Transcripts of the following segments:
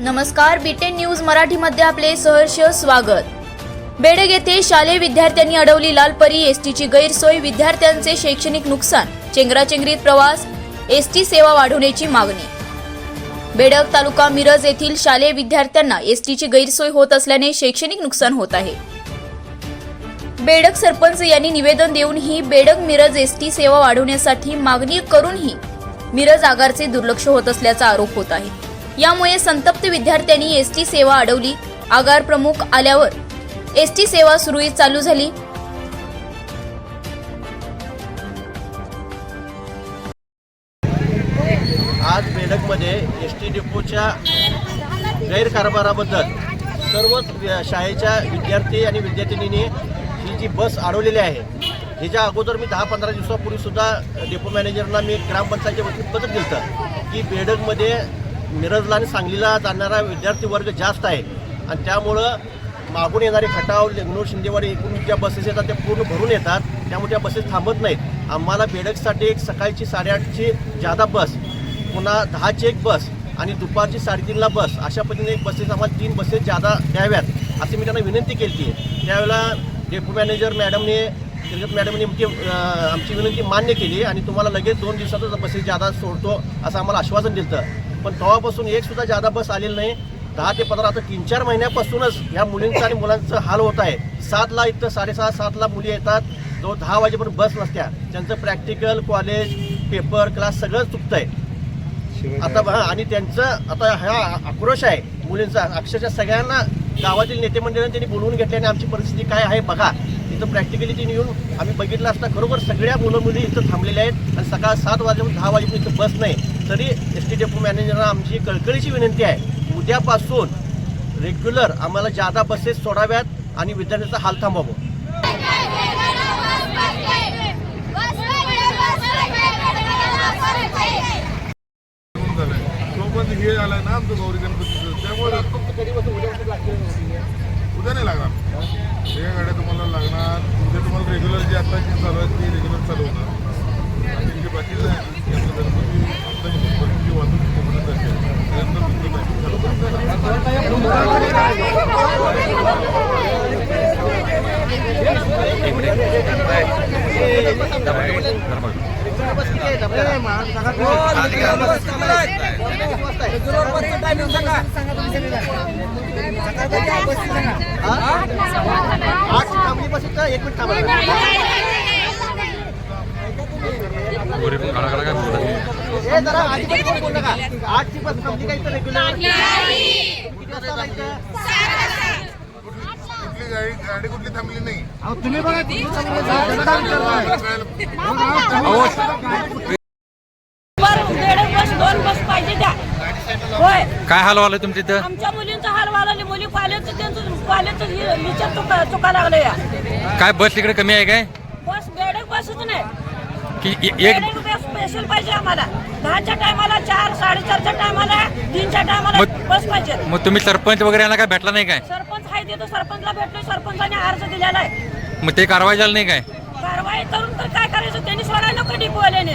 नमस्कार beaten news मराठीमध्ये आपले सहर्ष स्वागत. बेडग येथे शालेय विद्यार्थ्यांनी अडवली लालपरी एसटीची गैरसोय विद्यार्थ्यांचे शैक्षणिक नुकसान चेंगराचेंगरीत प्रवास एसटी सेवा वाढवण्याची मागणी. बेडग तालुका मिरज येथील शालेय विद्यार्थ्यांना एसटीची गैरसोय होत असल्याने शैक्षणिक नुकसान होत आहे. बेडक सरपंच यांनी निवेदन देऊनही बेडक मिरज एसटी सेवा वाढवण्यासाठी मागणी करूनही मिरज आगारचे दुर्लक्ष होत असल्याचा आरोप होत आहे. यामुळे संतप्त विद्यार्थ्यांनी एस टी सेवा अडवली. आगार प्रमुख आल्यावर एस टी सेवा सुरळीत चालू झाली. आज बेडकमध्ये एस टी डेपोच्या गैरकारभाराबद्दल सर्वच शाळेच्या विद्यार्थी आणि विद्यार्थिनींनी ही जी बस अडवलेली आहे ह्याच्या अगोदर मी दहा पंधरा दिवसापूर्वी सुद्धा डेपो मॅनेजरला मी ग्रामपंचायतच्या वतीत पत्र दिलं की बेडकमध्ये मिरजला आणि सांगलीला जाणारा विद्यार्थी वर्ग जास्त आहे. आणि त्यामुळं मागून येणारे खटाव लेंगनूर शिंदेवाडी एकूण ज्या बसेस येतात त्या पूर्ण भरून येतात. त्यामुळे त्या बसेस थांबत नाहीत. आम्हाला बेडकसाठी एक सकाळची साडेआठची जादा बस पुन्हा दहाची एक बस आणि दुपारची साडेतीनला बस अशा पद्धतीने एक बसेस आम्हाला तीन बसेस जादा द्याव्यात अशी मी त्यांना विनंती केली आहे त्यावेळेला डेपो मॅनेजर मॅडमने तिरगत मॅडमने आमची आमची विनंती मान्य केली आणि तुम्हाला लगेच दोन दिवसातच बसेस जादा सोडतो असं आम्हाला आश्वासन दिलं पण तेव्हापासून एक सुद्धा जादा बस आलेली नाही. दहा ते पंधरा आता तीन चार महिन्यापासूनच या मुलींचा आणि मुलांचं हाल होत आहे. सातला इथं साडेसहा सातला मुली येतात. जो दहा वाजेपर्यंत बस नसत्या. त्यांचं प्रॅक्टिकल कॉलेज पेपर क्लास सगळं चुकतंय. आता हा आणि त्यांचं आता हा आक्रोश आहे. मुलींचा अक्षरशः सगळ्यांना गावातील नेते मंडळांनी त्यांनी बोलवून घेतले आणि आमची परिस्थिती काय आहे बघा. इथं प्रॅक्टिकली त्यांनी येऊन आम्ही बघितलं असता. खरोखर सगळ्या मुलं मुली इथं थांबलेल्या आहेत. आणि सकाळ सात वाजेपासून दहा वाजेपर्यंत इथं बस नाही. तरी एस टी डेपो मॅनेजरला आमची कळकळीची विनंती आहे. उद्यापासून रेग्युलर आम्हाला जादा बसेस सोडाव्यात आणि विद्यार्थ्यांचा हाल थांबावं हे आलाय ना आमचं गौरी गणपतीचं. त्यामुळे उद्या नाही लागणार सगळ्या गाड्या तुम्हाला लागणार उद्या तुम्हाला रेग्युलर जे आता जी चालू आहे ती रेग्युलर चालू होणार आणि जे बाकीचं आहे ते आपलं गणपती आता गणपतीची वाहतूक कोकणात असेल त्यानंतर तुमचं बाकी चालू करणार बस किती आहेत आपल्याला? आठ थांबली बस इथं एक मिनिट थांबा हे आठची बस थांबली रेग्युलर किती वाजता आला इथं? कुठली गाडी गाडी कुठली थांबली नाही. तुम्ही बघा दोन बस पाहिजे त्या. होय. काय हाल व्हायला तुमच्या इथं? आमच्या मुलींचा हाल व्हायला मुली कॉलेजचं त्यांचं कॉलेजचं विचार चुका चुका लागलं या काय बस तिकडे कमी आहे काय? बस बेडक बसच नाही. की एक स्पेशल पाहिजे आम्हाला. दहाच्या टायमाला चार साडेचारच्या टायमाला तीनच्या टायमाला मग- बस पाहिजे. मग तुम्ही सरपंच वगैरे यांना काय भेटला नाही काय? सरपंच आहे तिथं सरपंचला भेटलो सरपंचाने अर्ज दिलेला आहे. मग ते कारवाई झाली नाही काय? कारवाई करून तर काय करायचं? त्यांनी सोडायला नको डिपोवाल्याने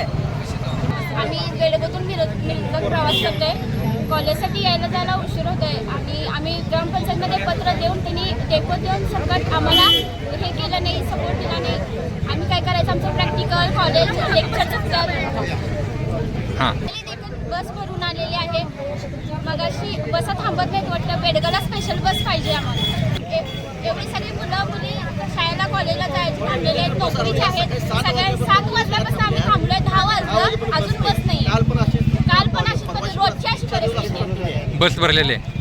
आम्ही मिरजला प्रवास करतोय. कॉलेजसाठी यायला जायला उशीर होतोय. आणि आम्ही ग्रामपंचायतमध्ये पत्र देऊन त्यांनी डेपो देऊन सकट आम्हाला हे केलं नाही सपोर्ट दिला नाही. आम्ही काय करायचं? प्रॅक्टिकल कॉलेज हां बस भरून आलेली आहे. मगाशी बस थांबत नाहीत वाटतं. बेडगाला स्पेशल बस पाहिजे आम्हाला. एवढी सगळी मुलं मुली शाळेला कॉलेजला जायचे थांबलेले आहेत. नोकरीचे आहेत. सगळ्या सात वाजल्यापासून आम्ही थांबलोय. दहा वाजलं. अजून बस नाही काल पण अशी अशी रोजची अशी परिस्थिती आहे. बस भरलेले भरली